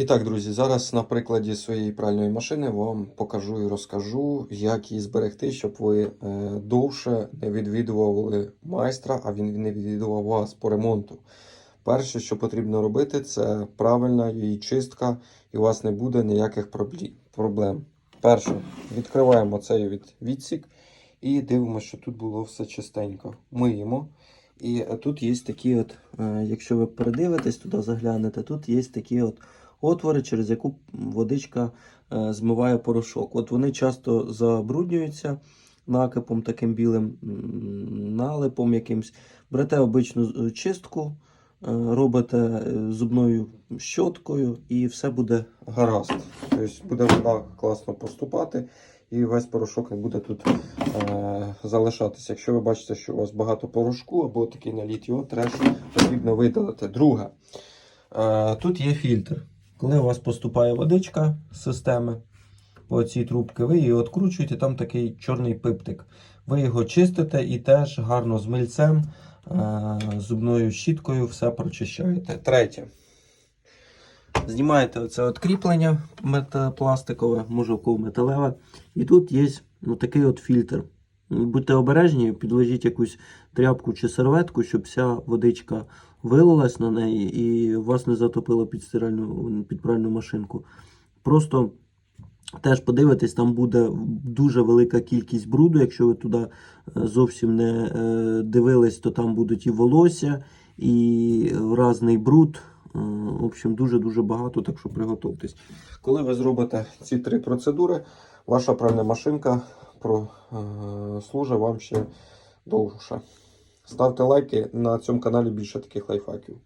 І так, друзі, зараз на прикладі своєї пральної машини вам покажу і розкажу, як її зберегти, щоб ви е, довше не відвідували майстра, а він не відвідував вас по ремонту. Перше, що потрібно робити, це правильна її чистка, і у вас не буде ніяких проблем. Перше, відкриваємо цей від відсік і дивимося, що тут було все чистенько. Миємо. І тут є такі, от, е, якщо ви передивитесь туди, заглянете, тут є такі от отвори, через яку водичка е, змиває порошок. От вони часто забруднюються накипом таким білим налипом якимсь. Берете обичну е, чистку, е, робите зубною щоткою і все буде гаразд. Тобто буде вода класно поступати. І весь порошок не буде тут е, залишатися. Якщо ви бачите, що у вас багато порошку або такий наліт його треш потрібно видалити. Друге, е, тут є фільтр. Коли у вас поступає водичка з системи по цій трубці, ви її відкручуєте, там такий чорний пиптик. Ви його чистите і теж гарно з мильцем, е, зубною щіткою все прочищаєте. Третє. Знімаєте оце от метапластикове, може металеве. І тут є ну, такий от фільтр. Будьте обережні, підложіть якусь тряпку чи серветку, щоб вся водичка вилилась на неї і вас не затопило під стиральну під пральну машинку. Просто теж подивитесь, там буде дуже велика кількість бруду. Якщо ви туди е, зовсім не е, дивились, то там будуть і волосся, і разний бруд. Е, В общем, дуже-дуже багато, так що приготуйтесь. Коли ви зробите ці три процедури, ваша пральна машинка прослужить вам ще довше. Ставте лайки на цьому каналі більше таких лайфхаків.